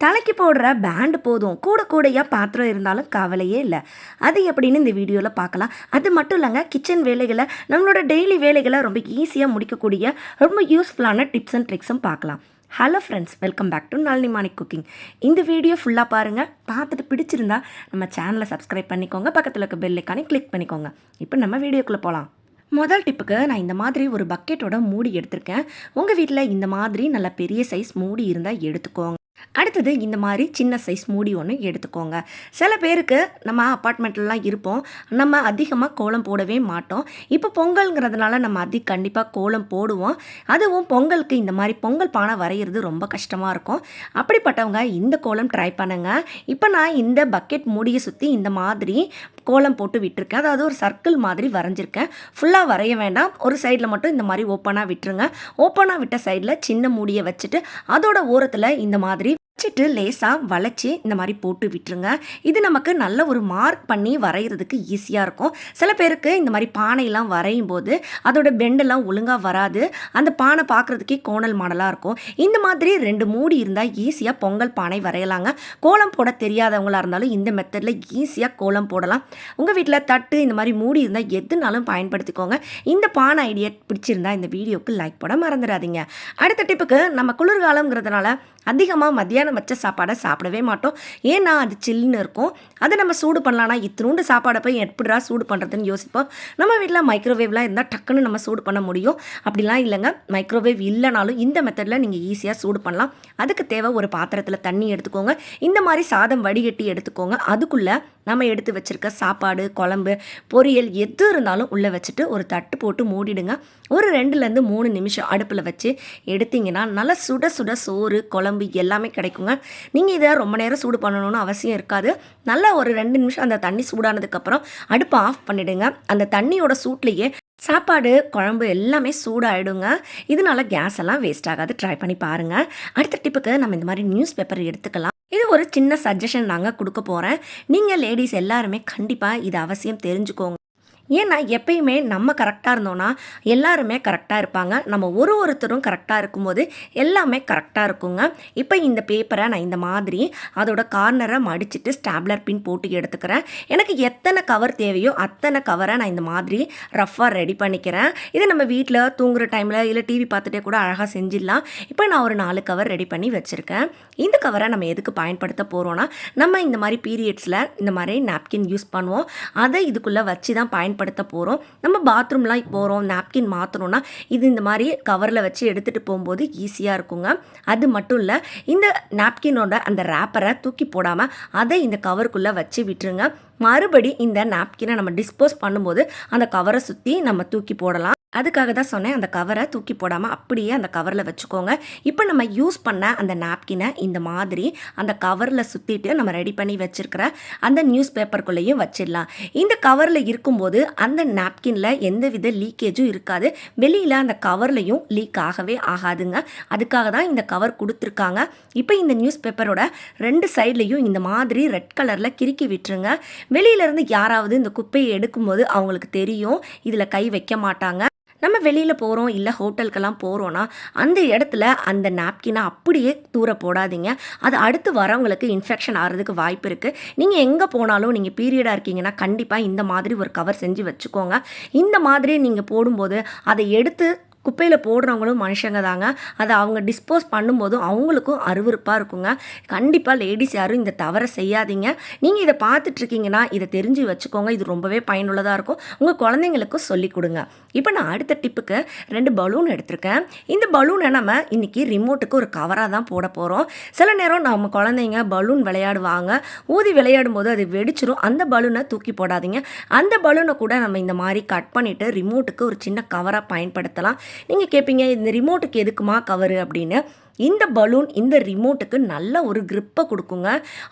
தலைக்கு போடுற பேண்டு போதும். கூட கூடையாக பாத்திரம் இருந்தாலும் கவலையே இல்லை. அது எப்படின்னு இந்த வீடியோவில் பார்க்கலாம் அது மட்டும் இல்லைங்க கிச்சன் வேலைகளை நம்மளோட டெய்லி வேலைகளை ரொம்ப ஈஸியாக முடிக்கக்கூடிய ரொம்ப யூஸ்ஃபுல்லான டிப்ஸ் அண்ட் ட்ரிக்ஸும் பார்க்கலாம் hello friends welcome back to Nalini Manik cooking இந்த வீடியோ ஃபுல்லாக பாருங்கள் பார்த்துட்டு பிடிச்சிருந்தா நம்ம சேனலை சப்ஸ்கிரைப் பண்ணிக்கோங்க. பக்கத்தில் இருக்க பெல்லைக்கானே கிளிக் பண்ணிக்கோங்க. இப்போ நம்ம வீடியோக்குள்ளே போகலாம் முதல் டிப்புக்கு நான் இந்த மாதிரி ஒரு பக்கெட்டோட மூடி எடுத்திருக்கேன். உங்கள் வீட்டில் இந்த மாதிரி நல்ல பெரிய சைஸ் மூடி இருந்தால் எடுத்துக்கோங்க. அடுத்தது இந்த மாதிரி சின்ன சைஸ் மூடி ஒன்று எடுத்துக்கோங்க. சில பேருக்கு நம்ம அப்பார்ட்மெண்ட்லலாம் இருப்போம். நம்ம அதிகமாக கோலம் போடவே மாட்டோம். இப்போ பொங்கல்ங்கிறதுனால நம்ம அதிக கண்டிப்பாக கோலம் போடுவோம். அதுவும் பொங்கலுக்கு இந்த மாதிரி பொங்கல் பானை வரைகிறது ரொம்ப கஷ்டமாக இருக்கும். அப்படிப்பட்டவங்க இந்த கோலம் ட்ரை பண்ணுங்க. இப்போ நான் இந்த பக்கெட் மூடியை சுற்றி இந்த மாதிரி கோலம் போட்டு விட்டுருக்கேன். அதாவது ஒரு சர்க்கிள் மாதிரி வரைஞ்சிருக்கேன். ஃபுல்லாக வரைய வேண்டாம். ஒரு சைடில் மட்டும் இந்த மாதிரி ஓப்பனாக விட்டுருங்க. ஓப்பனாக விட்ட சைடில் சின்ன மூடியை வச்சுட்டு அதோட ஓரத்தில் இந்த மாதிரி வச்சுட்டு லேசாக வளைச்சி இந்த மாதிரி போட்டு விட்டுருங்க. இது நமக்கு நல்ல ஒரு மார்க் பண்ணி வரைகிறதுக்கு ஈஸியாக இருக்கும். சில பேருக்கு இந்த மாதிரி பானையெல்லாம் வரையும் போது அதோட பெண்டெல்லாம் ஒழுங்காக வராது. அந்த பானை பார்க்குறதுக்கே கோணல் மாடலாக இருக்கும். இந்த மாதிரி ரெண்டு மூடி இருந்தால் ஈஸியாக பொங்கல் பானை வரையலாங்க. கோலம் போட தெரியாதவங்களா இருந்தாலும் இந்த மெத்தடில் ஈஸியாக கோலம் போடலாம். உங்கள் வீட்டில் தட்டு இந்த மாதிரி மூடி இருந்தால் எதுனாலும் பயன்படுத்திக்கோங்க. இந்த பானை ஐடியா பிடிச்சிருந்தா இந்த வீடியோக்கு லைக் போட மறந்துடாதீங்க. அடுத்த டிப்புக்கு நம்ம குளிர்காலங்கிறதுனால அதிகமாக மத்தியானம் வச்ச சாப்பாடை சாப்பிடவே மாட்டோம். ஏன்னா அது சில்லுன்னு இருக்கும். அதை நம்ம சூடு பண்ணலான்னா இத்தினூண்டு சாப்பாடை போய் எப்படிடா சூடு பண்ணுறதுன்னு யோசிப்போம். நம்ம வீட்டில் மைக்ரோவேவ்லாம் இருந்தால் டக்குன்னு நம்ம சூடு பண்ண முடியும். அப்படிலாம் இல்லைங்க. மைக்ரோவேவ் இல்லைனாலும் இந்த மெத்தடில் நீங்கள் ஈஸியாக சூடு பண்ணலாம். அதுக்கு தேவை ஒரு பாத்திரத்தில் தண்ணி எடுத்துக்கோங்க. இந்த மாதிரி சாதம் வடிகட்டி எடுத்துக்கோங்க. அதுக்குள்ளே நம்ம எடுத்து வச்சுருக்க சாப்பாடு குழம்பு பொரியல் எது இருந்தாலும் உள்ளே வச்சுட்டு ஒரு தட்டு போட்டு மூடிடுங்க. ஒரு ரெண்டுலேருந்து மூணு நிமிஷம் அடுப்பில் வச்சு எடுத்தீங்கன்னா நல்லா சுட சுட சோறு குழம்பு எல்லாமே கிடைக்குங்க. நீங்கள் இதை ரொம்ப நேரம் சூடு பண்ணணும்னு அவசியம் இருக்காது. நல்லா ஒரு ரெண்டு நிமிஷம் அந்த தண்ணி சூடானதுக்கப்புறம் அடுப்பை ஆஃப் பண்ணிவிடுங்க அந்த தண்ணியோட சூட்லேயே சாப்பாடு குழம்பு எல்லாமே சூடாயிடுங்க. இதனால கேஸ் எல்லாம் வேஸ்ட் ஆகாது. ட்ரை பண்ணி பாருங்கள் அடுத்த டிப்புக்கு நம்ம இந்த மாதிரி நியூஸ் பேப்பர் எடுத்துக்கலாம். இது ஒரு சின்ன சஜஷன் நாங்கள் கொடுக்க போகிறேன் நீங்கள் லேடிஸ் எல்லாருமே கண்டிப்பாக இது அவசியம் தெரிஞ்சுக்கோங்க. ஏன்னா எப்பயுமே நம்ம கரெக்டாக இருந்தோன்னா எல்லாருமே கரெக்டாக இருப்பாங்க. நம்ம ஒரு ஒருத்தரும் கரெக்டாக இருக்கும்போது எல்லாமே கரெக்டாக இருக்குங்க. இப்போ இந்த பேப்பரை நான் இந்த மாதிரி அதோட கார்னரை மடிச்சுட்டு ஸ்டாப்லர் பின் போட்டு எடுத்துக்கிறேன். எனக்கு எத்தனை கவர் தேவையோ அத்தனை கவரை நான் இந்த மாதிரி ரஃப்பாக ரெடி பண்ணிக்கிறேன். இதை நம்ம வீட்டில் தூங்குற டைமில் இல்லை டிவி பார்த்துட்டே கூட அழகாக செஞ்சிடலாம். இப்போ நான் ஒரு நாலு கவர் ரெடி பண்ணி வச்சுருக்கேன். இந்த கவரை நம்ம எதுக்கு பயன்படுத்த போகிறோன்னா நம்ம இந்த மாதிரி பீரியட்ஸில் இந்த மாதிரி நாப்கின் யூஸ் பண்ணுவோம். அதை இதுக்குள்ளே வச்சு தான் பயன்படுத்த போகிறோம் நம்ம பாத்ரூம்லாம் போகிறோம் நாப்கின் மாற்றணும்னா இது இந்த மாதிரி கவரில் வச்சு எடுத்துகிட்டு போகும்போது ஈஸியாக இருக்குங்க. அது மட்டும் இல்லை இந்த நாப்கினோட அந்த ரேப்பரை தூக்கி போடாமல் அதை இந்த கவருக்குள்ளே வச்சு விட்டுருங்க. மறுபடி இந்த நாப்கினை நம்ம டிஸ்போஸ் பண்ணும்போது அந்த கவரை சுற்றி நம்ம தூக்கி போடலாம். அதுக்காக தான் சொன்னேன் அந்த கவரை தூக்கி போடாமல் அப்படியே அந்த கவரில் வச்சுக்கோங்க. இப்போ நம்ம யூஸ் பண்ண அந்த நாப்கினை இந்த மாதிரி அந்த கவரில் சுற்றிட்டு நம்ம ரெடி பண்ணி வச்சுருக்கிற அந்த நியூஸ் பேப்பருக்குள்ளேயும் வச்சிடலாம். இந்த கவரில் இருக்கும்போது அந்த நாப்கினில் எந்த வித லீக்கேஜும் இருக்காது. வெளியில் அந்த கவர்லையும் லீக் ஆகவே ஆகாதுங்க. அதுக்காக தான் இந்த கவர் கொடுத்துருக்காங்க. இப்போ இந்த நியூஸ் பேப்பரோட ரெண்டு சைட்லேயும் இந்த மாதிரி ரெட் கலரில் கிறுக்கி விட்டுருங்க. வெளியிலேருந்து யாராவது இந்த குப்பையை எடுக்கும்போது அவங்களுக்கு தெரியும். இதில் கை வைக்க மாட்டாங்க. நம்ம வெளியில் போகிறோம் இல்லை ஹோட்டலுக்கெல்லாம் போகிறோன்னா அந்த இடத்துல அந்த நாப்கினை அப்படியே தூர போடாதீங்க. அது அடுத்து வரவங்களுக்கு இன்ஃபெக்ஷன் ஆகிறதுக்கு வாய்ப்பு இருக்குது நீங்கள் எங்கே போனாலும் நீங்கள் பீரியடாக இருக்கீங்கன்னா கண்டிப்பாக இந்த மாதிரி ஒரு கவர் செஞ்சு வச்சுக்கோங்க. இந்த மாதிரி நீங்கள் போடும்போது அதை எடுத்து குப்பையில் போடுறவங்களும் மனுஷங்க தாங்க. அதை அவங்க டிஸ்போஸ் பண்ணும்போதும் அவங்களுக்கும் அருவருப்பாக இருக்குங்க. கண்டிப்பாக லேடிஸ் யாரும் இந்த தவறை செய்யாதீங்க. நீங்கள் இதை பார்த்துட்ருக்கீங்கன்னா இதை தெரிஞ்சு வச்சுக்கோங்க. இது ரொம்பவே பயனுள்ளதாக இருக்கும். உங்கள் குழந்தைங்களுக்கும் சொல்லி கொடுங்க. இப்போ நான் அடுத்த டிப்புக்கு ரெண்டு பலூன் எடுத்திருக்கேன். இந்த பலூனை நம்ம இன்றைக்கி ரிமோட்டுக்கு ஒரு கவராக தான் போட போகிறோம் சில நேரம் நம்ம குழந்தைங்க பலூன் விளையாடுவாங்க. ஊதி விளையாடும் போது அது வெடிச்சிரும். அந்த பலூனை தூக்கி போடாதீங்க. அந்த பலூனை கூட நம்ம இந்த மாதிரி கட் பண்ணிவிட்டு ரிமோட்டுக்கு ஒரு சின்ன கவராக பயன்படுத்தலாம். நீங்கள் கேட்பீங்க இந்த ரிமோட்டுக்கு எதுக்குமா கவரு அப்படின்னு. இந்த பலூன் இந்த ரிமோட்டுக்கு நல்ல ஒரு க்ரிப்பை கொடுக்குங்க.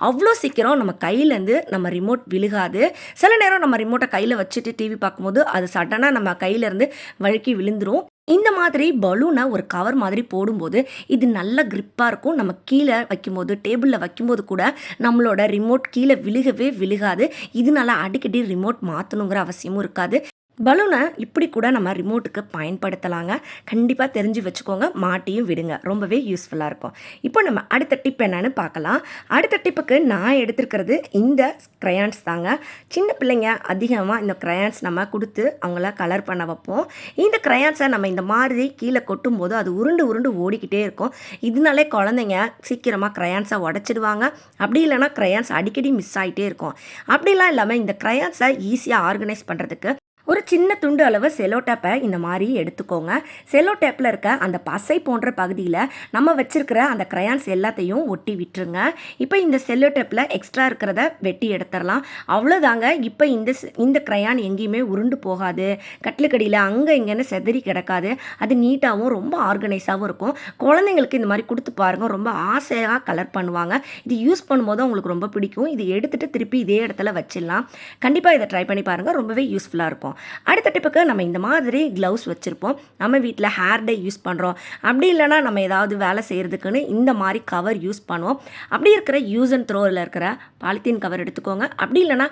அவ்வளோ சீக்கிரம் நம்ம கையிலேருந்து நம்ம ரிமோட் விழுகாது. சில நேரம் நம்ம ரிமோட்டை கையில் வச்சுட்டு டிவி பார்க்கும்போது அது சடனாக நம்ம கையிலேருந்து வழுக்கி விழுந்துரும். இந்த மாதிரி பலூனை ஒரு கவர் மாதிரி போடும்போது இது நல்ல க்ரிப்பாக இருக்கும். நம்ம கீழே வைக்கும்போது டேபிளில் வைக்கும்போது கூட நம்மளோட ரிமோட் கீழே விழுகவே விழுகாது. இதனால அடிக்கடி ரிமோட் மாற்றணுங்கிற அவசியமும் இருக்காது. பலூனை இப்படி கூட நம்ம ரிமோட்டுக்கு பயன்படுத்தலாங்க. கண்டிப்பாக தெரிஞ்சு வச்சுக்கோங்க மாட்டியும் விடுங்க. ரொம்பவே யூஸ்ஃபுல்லாக இருக்கும். இப்போ நம்ம அடுத்த டிப் என்னன்னு பார்க்கலாம். அடுத்த டிப்புக்கு நான் எடுத்திருக்கிறது இந்த க்ரையான்ஸ் தாங்க. சின்ன பிள்ளைங்க அதிகமாக இந்த க்ரையான்ஸ் நம்ம கொடுத்து அவங்கள கலர் பண்ண வைப்போம். இந்த க்ரையான்ஸை நம்ம இந்த மாதிரி கீழே கொட்டும் போது அது உருண்டு உருண்டு ஓடிக்கிட்டே இருக்கும். இதனாலே குழந்தைங்க சீக்கிரமாக க்ரையான்ஸை உடச்சிடுவாங்க. அப்படி இல்லைன்னா க்ரையான்ஸ் அடிக்கடி மிஸ் ஆகிட்டே இருக்கும். அப்படிலாம் இல்லாமல் இந்த க்ரையான்ஸை ஈஸியாக ஆர்கனைஸ் பண்ணுறதுக்கு ஒரு சின்ன துண்டு அளவு செலோ டேப்பை இந்த மாதிரி எடுத்துக்கோங்க. செலோ டேப்பில் இருக்க அந்த பசை போன்ற பகுதியில் நம்ம வச்சுருக்கிற அந்த க்ரையான்ஸ் எல்லாத்தையும் ஒட்டி விட்டுருங்க. இப்போ இந்த செல்லோ டேப்பில் எக்ஸ்ட்ரா இருக்கிறத வெட்டி எடுத்துடலாம். அவ்வளோதாங்க இப்போ இந்த இந்த க்ரையான் எங்கேயுமே உருண்டு போகாது. கட்டிலுக்கடியில் அங்கே இங்கேன்னு செதறி கிடக்காது. அது நீட்டாகவும் ரொம்ப ஆர்கனைஸாகவும் இருக்கும். குழந்தைங்களுக்கு இந்த மாதிரி கொடுத்து பாருங்கள் ரொம்ப ஆசையாக கலர் பண்ணுவாங்க. இது யூஸ் பண்ணும்போது அவங்களுக்கு ரொம்ப பிடிக்கும். இது எடுத்துகிட்டு திருப்பி இதே இடத்துல வச்சிடலாம். கண்டிப்பாக இதை ட்ரை பண்ணி பாருங்கள் ரொம்பவே யூஸ்ஃபுல்லாக இருக்கும். அடுத்த டிப்புக்கு நம்ம இந்த மாதிரி க்ளவுஸ் வச்சுருப்போம். நம்ம வீட்டில் ஹேர் டே யூஸ் பண்ணுறோம் அப்படி இல்லைன்னா நம்ம ஏதாவது வேலை செய்கிறதுக்குன்னு இந்த மாதிரி கவர் யூஸ் பண்ணுவோம். அப்படி இருக்கிற யூஸ் அண்ட் த்ரோவில் இருக்கிற பாலித்தீன் கவர் எடுத்துக்கோங்க. அப்படி இல்லைன்னா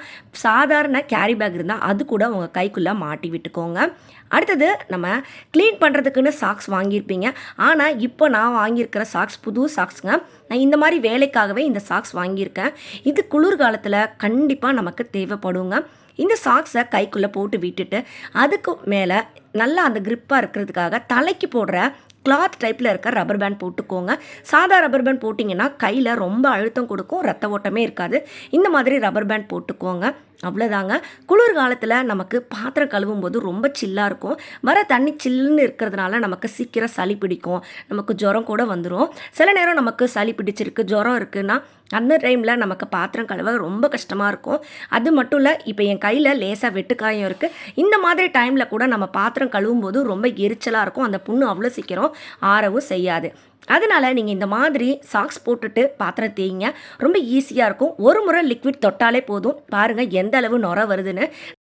சாதாரண கேரி பேக் இருந்தால் அது கூட உங்கள் கைக்குள்ளே மாட்டி விட்டுக்கோங்க. அடுத்தது நம்ம க்ளீன் பண்ணுறதுக்குன்னு சாக்ஸ் வாங்கியிருப்பீங்க. ஆனால் இப்போ நான் வாங்கியிருக்கிற சாக்ஸ் புது சாக்ஸுங்க நான் இந்த மாதிரி வேலைக்காகவே இந்த சாக்ஸ் வாங்கியிருக்கேன். இது குளிர்காலத்தில் கண்டிப்பாக நமக்கு தேவைப்படுங்க. இந்த சாக்ஸை கைக்குள்ளே போட்டு விட்டுட்டு அதுக்கு மேலே நல்லா அந்த க்ரிப்பாக இருக்கிறதுக்காக தலைக்கு போடுற கிளாத் டைப்பில் இருக்க ரப்பர் பேண்ட் போட்டுக்கோங்க. சாதா ரப்பர் பேண்ட் போட்டிங்கன்னா கையில் ரொம்ப அழுத்தம் கொடுக்கும் ரத்த ஓட்டமே இருக்காது. இந்த மாதிரி ரப்பர் பேண்ட் போட்டுக்கோங்க. அவ்வளோதாங்க குளிர் காலத்தில் நமக்கு பாத்திரம் கழுவும் போது ரொம்ப சில்லாக இருக்கும். வர தண்ணி சில்லுன்னு இருக்கிறதுனால நமக்கு சீக்கிரம் சளி பிடிக்கும். நமக்கு ஜுரம் கூட வந்துடும் சில நேரம் நமக்கு சளி பிடிச்சிருக்கு ஜுரம் இருக்குன்னா அந்த டைமில் நமக்கு பாத்திரம் கழுவ ரொம்ப கஷ்டமாக இருக்கும். அது மட்டும் இல்லை இப்போ என் கையில் லேசாக வெட்டுக்காயம் இருக்குது இந்த மாதிரி டைமில் கூட நம்ம பாத்திரம் கழுவும் போது ரொம்ப எரிச்சலாக இருக்கும். அந்த புண்ணு அவ்வளோ சீக்கிரம் ஆறவும் செய்யாது. அதனால் நீங்கள் இந்த மாதிரி சாக்ஸ் போட்டுட்டு பாத்திரம் தேய்ங்க. ரொம்ப ஈஸியாக இருக்கும். ஒரு முறை லிக்விட் தொட்டாலே போதும். பாருங்கள் எந்த அளவு நுர வருதுன்னு.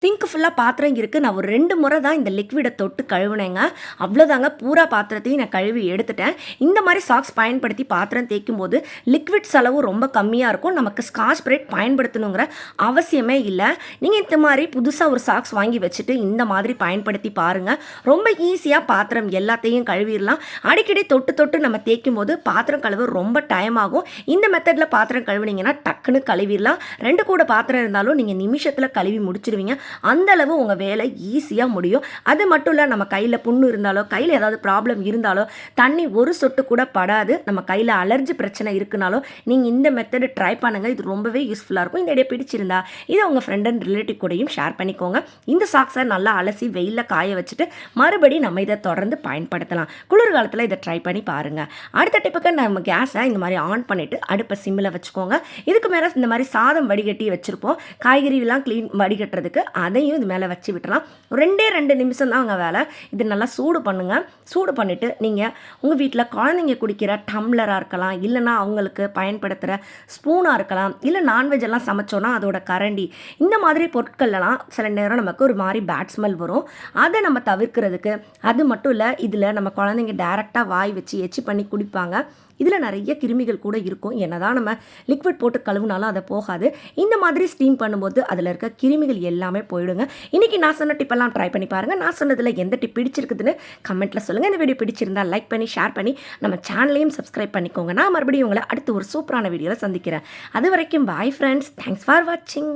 சிங்க் ஃபுல்லாக பாத்திரம் இருக்குது நான் ஒரு ரெண்டு முறை தான் இந்த லிக்விடை தொட்டு கழுவுனேங்க. அவ்வளோதாங்க பூரா பாத்திரத்தையும் நான் கழுவி எடுத்துட்டேன். இந்த மாதிரி சாக்ஸ் பயன்படுத்தி பாத்திரம் தேய்க்கும் போது லிக்விட் செலவு ரொம்ப கம்மியாக இருக்கும். நமக்கு ஸ்காட்ச் பிரைட் பயன்படுத்தணுங்கிற அவசியமே இல்லை. நீங்கள் இந்த மாதிரி புதுசாக ஒரு சாக்ஸ் வாங்கி வச்சுட்டு இந்த மாதிரி பயன்படுத்தி பாருங்கள் ரொம்ப ஈஸியாக பாத்திரம் எல்லாத்தையும் கழுவிடலாம். அடிக்கடி தொட்டு தொட்டு நம்ம தேய்க்கும் போது பாத்திரம் கழுவ ரொம்ப டைம் ஆகும். இந்த மெத்தடில் பாத்திரம் கழுவுனீங்கன்னா டக்குன்னு கழுவிடலாம். ரெண்டு கூட பாத்திரம் இருந்தாலும் நீங்கள் நிமிஷத்தில் கழுவி முடிச்சிடுவீங்க அந்தளவு உங்கள் வேலை ஈஸியாக முடியும். அது மட்டும் இல்லை நம்ம கையில் புண்ணு இருந்தாலோ கையில் ஏதாவது ப்ராப்ளம் இருந்தாலோ தண்ணி ஒரு சொட்டு கூட படாது. நம்ம கையில் அலர்ஜி பிரச்சனை இருக்குனாலும் நீங்கள் இந்த மெத்தடு ட்ரை பண்ணுங்கள் இது ரொம்பவே யூஸ்ஃபுல்லாக இருக்கும். இந்த இடையே பிடிச்சிருந்தா இதை உங்கள் ஃப்ரெண்ட் அண்ட் ரிலேட்டிவ் கூடயும் ஷேர் பண்ணிக்கோங்க. இந்த சாக்ஸை நல்லா அலசி வெயிலில் காய வச்சுட்டு மறுபடியும் நம்ம இதை தொடர்ந்து பயன்படுத்தலாம். குளிர்காலத்தில் இதை ட்ரை பண்ணி பாருங்கள் அடுத்த டிப்புக்கு நம்ம கேஸை இந்த மாதிரி ஆன் பண்ணிவிட்டு அடுப்பை சிம்மில் வச்சுக்கோங்க. இதுக்கு மேலே இந்த மாதிரி சாதம் வடிகட்டி வச்சுருப்போம். காய்கறிலாம் க்ளீன் வடிகட்டுறதுக்கு அதையும் இது மேலே வச்சு விட்டுலாம் ரெண்டே ரெண்டு நிமிஷம் தான் அவங்க வேலை. இது நல்லா சூடு பண்ணுங்கள் சூடு பண்ணிவிட்டு நீங்கள் உங்கள் வீட்டில் குழந்தைங்க குடிக்கிற டம்ளராக இருக்கலாம் இல்லைன்னா அவங்களுக்கு பயன்படுத்துகிற ஸ்பூனாக இருக்கலாம் இல்லை நான்வெஜ் எல்லாம் சமைச்சோன்னா அதோட கரண்டி. இந்த மாதிரி பொருட்கள்லாம் சில நேரம் நமக்கு ஒரு மாதிரி பேட் ஸ்மெல் வரும். அதை நம்ம தவிர்க்கிறதுக்கு அது மட்டும் இல்லை இதில் நம்ம குழந்தைங்க டேரெக்டாக வாய் வச்சு எச்சி பண்ணி குடிப்பாங்க. இதில் நிறைய கிருமிகள் கூட இருக்கும். என்னதான் நம்ம லிக்விட் போட்டு கழுவுனாலும் அதை போகாது. இந்த மாதிரி ஸ்டீம் பண்ணும்போது அதில் இருக்க கிருமிகள் எல்லாமே போயிடுங்க. இன்றைக்கி நான் சொன்ன டிப்பெல்லாம் ட்ரை பண்ணி பாருங்கள் நான் சொன்னதில் எந்த டிப் பிடிச்சிருக்குதுன்னு கமெண்ட்டில் சொல்லுங்கள் இந்த வீடியோ பிடிச்சிருந்தால் லைக் பண்ணி ஷேர் பண்ணி நம்ம சேனலையும் சப்ஸ்கிரைப் பண்ணிக்கோங்க. நான் மறுபடியும் உங்களை அடுத்து ஒரு சூப்பரான வீடியோவில் சந்திக்கிறேன். அது வரைக்கும் பாய் ஃப்ரெண்ட்ஸ் தேங்க்ஸ் ஃபார் வாட்சிங்